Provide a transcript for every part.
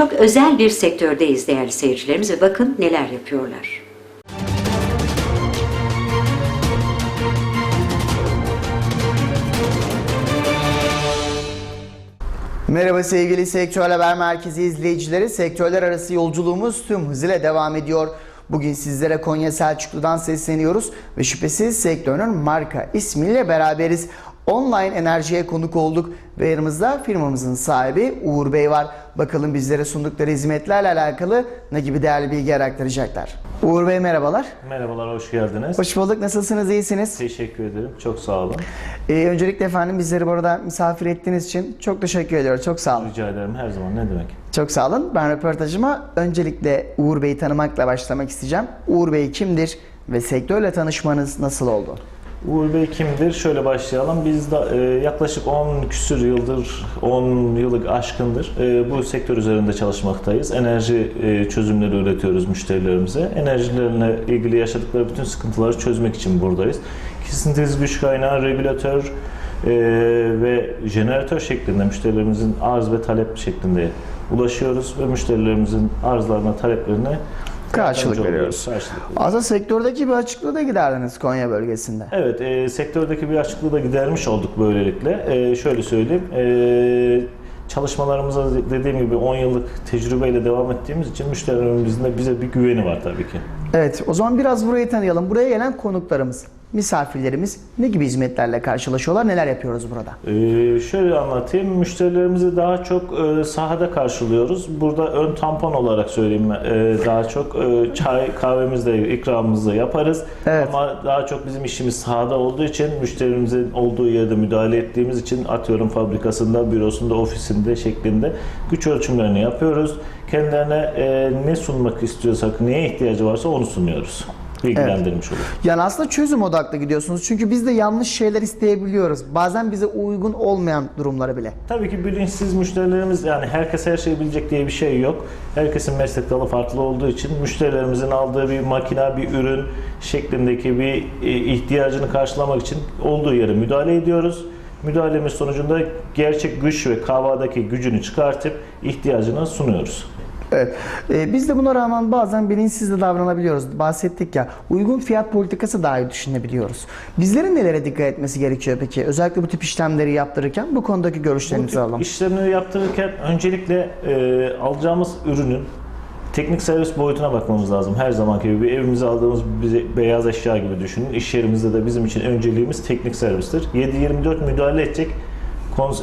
Çok özel bir sektördeyiz değerli seyircilerimiz ve bakın neler yapıyorlar. Merhaba sevgili Sektör Haber Merkezi izleyicileri. Sektörler arası yolculuğumuz tüm hızıyla devam ediyor. Bugün sizlere Konya Selçuklu'dan sesleniyoruz ve şüphesiz sektörün marka ismiyle beraberiz. Online enerjiye konuk olduk ve yanımızda firmamızın sahibi Uğur Bey var. Bakalım bizlere sundukları hizmetlerle alakalı ne gibi değerli bilgiler aktaracaklar. Uğur Bey merhabalar. Merhabalar, hoş geldiniz. Hoş bulduk. Nasılsınız? İyisiniz? Teşekkür ederim, çok sağ olun. Ee, öncelikle efendim bizleri burada misafir ettiğiniz için çok teşekkür ediyoruz. Çok sağ olun. Rica ederim, her zaman ne demek. Çok sağ olun. Ben röportajıma öncelikle Uğur Bey'i tanımakla başlamak isteyeceğim. Uğur Bey kimdir ve sektörle tanışmanız nasıl oldu? Uğur Bey kimdir? Şöyle başlayalım. Biz de yaklaşık 10 küsür yıldır, 10 yıllık aşkındır e, bu sektör üzerinde çalışmaktayız. Enerji e, çözümleri üretiyoruz müşterilerimize. Enerjilerine ilgili yaşadıkları bütün sıkıntıları çözmek için buradayız. Kesintisiz güç kaynağı, regülatör e, ve jeneratör şeklinde müşterilerimizin arz ve talep şeklinde ulaşıyoruz ve müşterilerimizin arzlarına, taleplerine Karşılık veriyoruz. Karşılık. Aslında sektördeki bir açıklığı da giderdiniz Konya bölgesinde. Evet, e, sektördeki bir açıklığı da gidermiş olduk böylelikle. E, şöyle söyleyeyim, e, çalışmalarımıza dediğim gibi 10 yıllık tecrübeyle devam ettiğimiz için müşterilerimizin de bize bir güveni var tabii ki. Evet, o zaman biraz burayı tanıyalım. Buraya gelen konuklarımız, misafirlerimiz ne gibi hizmetlerle karşılaşıyorlar, neler yapıyoruz burada? Ee, şöyle anlatayım. Müşterilerimizi daha çok e, sahada karşılıyoruz. Burada ön tampon olarak söyleyeyim. e, daha çok e, çay kahvemizde ikramımızı yaparız. Evet. Ama daha çok bizim işimiz sahada olduğu için müşterimizin olduğu yerde müdahale ettiğimiz için atıyorum fabrikasında, bürosunda, ofisinde şeklinde güç ölçümlerini yapıyoruz. Kendilerine e, ne sunmak istiyorsak, neye ihtiyacı varsa onu sunuyoruz. Bilgilendirmiş olur. Yani aslında çözüm odaklı gidiyorsunuz. Çünkü biz de yanlış şeyler isteyebiliyoruz. Bazen bize uygun olmayan durumlara bile. Tabii ki bilinçsiz müşterilerimiz yani herkes her şeyi bilecek diye bir şey yok. Herkesin meslek dalı farklı olduğu için müşterilerimizin aldığı bir makina, bir ürün şeklindeki bir e, ihtiyacını karşılamak için olduğu yere müdahale ediyoruz. Müdahalemiz sonucunda gerçek güç ve kavadaki gücünü çıkartıp ihtiyacını sunuyoruz. Evet. Ee, biz de buna rağmen bazen bilinçsiz de davranabiliyoruz. Bahsettik ya. Uygun fiyat politikası dahi düşünebiliyoruz. Bizlerin nelere dikkat etmesi gerekiyor peki? Özellikle bu tip işlemleri yaptırırken bu konudaki Bu görüşlerinizi tip alalım. işlemleri yaptırırken öncelikle e, alacağımız ürünün teknik servis boyutuna bakmamız lazım. Her zamanki gibi bir evimize aldığımız beyaz eşya gibi düşünün. İş yerimizde de bizim için önceliğimiz teknik servistir. 7-24 müdahale edecek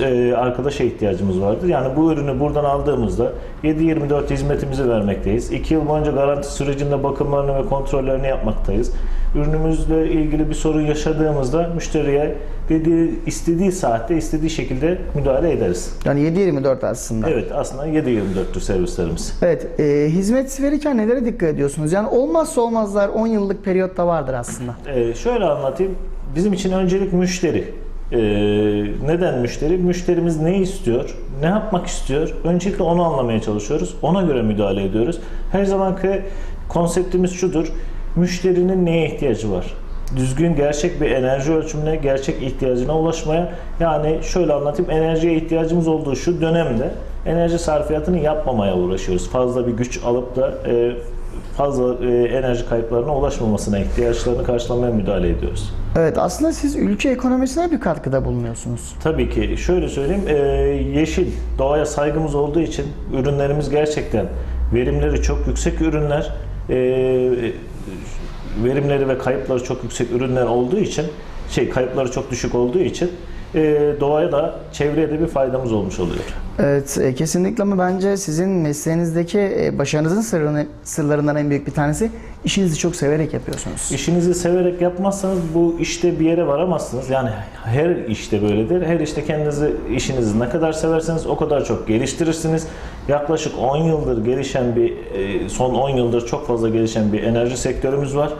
e, arkadaşa ihtiyacımız vardır. Yani bu ürünü buradan aldığımızda 7-24 hizmetimizi vermekteyiz. 2 yıl boyunca garanti sürecinde bakımlarını ve kontrollerini yapmaktayız. Ürünümüzle ilgili bir sorun yaşadığımızda müşteriye dediği, istediği saatte, istediği şekilde müdahale ederiz. Yani 7-24 aslında. Evet, aslında 7-24'tür servislerimiz. Evet, e, hizmet verirken nelere dikkat ediyorsunuz? Yani olmazsa olmazlar 10 yıllık periyotta vardır aslında. Ee, şöyle anlatayım. Bizim için öncelik müşteri. Ee, neden müşteri? Müşterimiz ne istiyor? Ne yapmak istiyor? Öncelikle onu anlamaya çalışıyoruz. Ona göre müdahale ediyoruz. Her zamanki konseptimiz şudur. Müşterinin neye ihtiyacı var? Düzgün, gerçek bir enerji ölçümüne, gerçek ihtiyacına ulaşmaya. Yani şöyle anlatayım. Enerjiye ihtiyacımız olduğu şu dönemde enerji sarfiyatını yapmamaya uğraşıyoruz. Fazla bir güç alıp da e, fazla e, enerji kayıplarına ulaşmamasına, ihtiyaçlarını karşılamaya müdahale ediyoruz. Evet, aslında siz ülke ekonomisine bir katkıda bulunuyorsunuz. Tabii ki şöyle söyleyeyim, e, yeşil, doğaya saygımız olduğu için ürünlerimiz gerçekten verimleri çok yüksek ürünler, e, verimleri ve kayıpları çok yüksek ürünler olduğu için, şey kayıpları çok düşük olduğu için e, doğaya da çevreye de bir faydamız olmuş oluyor. Evet, e, kesinlikle ama bence sizin mesleğinizdeki e, başarınızın sırrını, sırlarından en büyük bir tanesi işinizi çok severek yapıyorsunuz. İşinizi severek yapmazsanız bu işte bir yere varamazsınız. Yani her işte böyledir. Her işte kendinizi, işinizi ne kadar severseniz o kadar çok geliştirirsiniz. Yaklaşık 10 yıldır gelişen bir, e, son 10 yıldır çok fazla gelişen bir enerji sektörümüz var.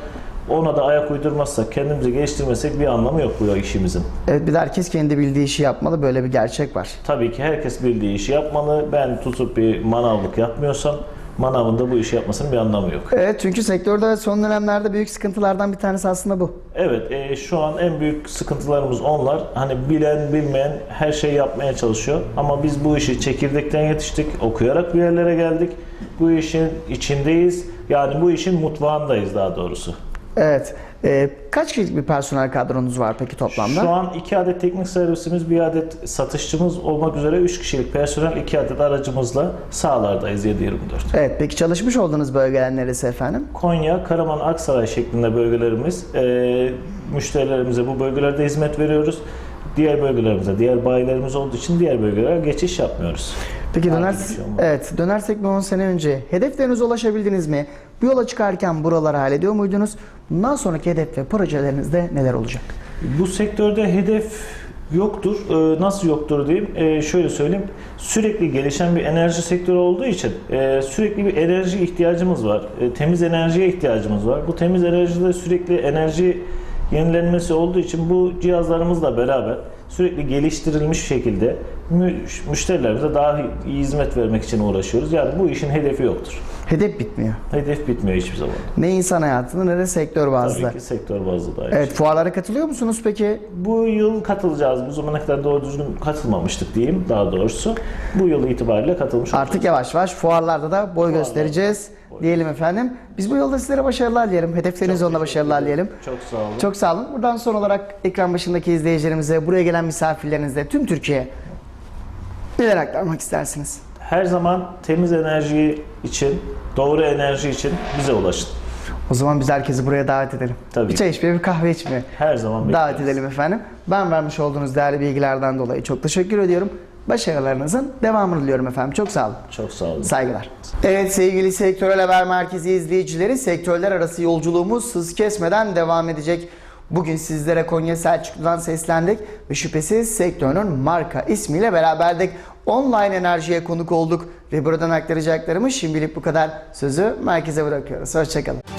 Ona da ayak uydurmazsak, kendimizi geliştirmesek bir anlamı yok bu işimizin. Evet, bir de herkes kendi bildiği işi yapmalı. Böyle bir gerçek var. Tabii ki herkes bildiği işi yapmalı. Ben tutup bir manavlık yapmıyorsam manavında bu işi yapmasının bir anlamı yok. Evet çünkü sektörde son dönemlerde büyük sıkıntılardan bir tanesi aslında bu. Evet, e, şu an en büyük sıkıntılarımız onlar. Hani bilen bilmeyen her şeyi yapmaya çalışıyor. Ama biz bu işi çekirdekten yetiştik, okuyarak bir yerlere geldik. Bu işin içindeyiz. Yani bu işin mutfağındayız daha doğrusu. Evet. Ee, kaç kişilik bir personel kadronuz var peki toplamda? Şu an iki adet teknik servisimiz, bir adet satışçımız olmak üzere 3 kişilik personel, iki adet aracımızla sahalardayız 7-24. Evet. Peki çalışmış olduğunuz bölgeler neresi efendim? Konya, Karaman, Aksaray şeklinde bölgelerimiz. Ee, müşterilerimize bu bölgelerde hizmet veriyoruz. Diğer bölgelerimize, diğer bayilerimiz olduğu için diğer bölgelere geçiş yapmıyoruz. Peki döner, evet, dönersek bir 10 sene önce hedeflerinize ulaşabildiniz mi? Bu yola çıkarken buraları hallediyor muydunuz? Bundan sonraki hedef ve projelerinizde neler olacak? Bu sektörde hedef yoktur. Ee, nasıl yoktur diyeyim? Ee, şöyle söyleyeyim. Sürekli gelişen bir enerji sektörü olduğu için e, sürekli bir enerji ihtiyacımız var. E, temiz enerjiye ihtiyacımız var. Bu temiz enerjide sürekli enerji yenilenmesi olduğu için bu cihazlarımızla beraber sürekli geliştirilmiş şekilde mü- müşterilerimize daha iyi hizmet vermek için uğraşıyoruz. Yani bu işin hedefi yoktur. Hedef bitmiyor. Hedef bitmiyor hiçbir zaman. Ne insan hayatında ne de sektör bazlı. Tabii ki sektör bazlı da Evet, fuarlara katılıyor musunuz peki? Bu yıl katılacağız. Bu zamana kadar doğru düzgün katılmamıştık diyeyim daha doğrusu. Bu yıl itibariyle katılmış Artık yavaş yavaş fuarlarda da boy göstereceğiz diyelim efendim. Biz bu yolda sizlere başarılar dilerim. Hedefleriniz yolunda başarılar diyelim. Çok sağ olun. Çok sağ olun. Buradan son olarak ekran başındaki izleyicilerimize, buraya gelen misafirlerinize, tüm Türkiye'ye neler aktarmak istersiniz? Her zaman temiz enerji için, doğru enerji için bize ulaşın. O zaman biz herkesi buraya davet edelim. Tabii Bir çay içmeye, bir kahve içmeye. Her zaman Davet bekleriz. edelim efendim. Ben vermiş olduğunuz değerli bilgilerden dolayı çok teşekkür ediyorum. Başarılarınızın devamını diliyorum efendim. Çok sağ olun. Çok sağ olun. Saygılar. Evet sevgili Sektörel Haber Merkezi izleyicileri, sektörler arası yolculuğumuz hız kesmeden devam edecek. Bugün sizlere Konya Selçuklu'dan seslendik ve şüphesiz sektörün marka ismiyle beraberdik. Online enerjiye konuk olduk ve buradan aktaracaklarımız şimdilik bu kadar. Sözü merkeze bırakıyoruz. Hoşçakalın.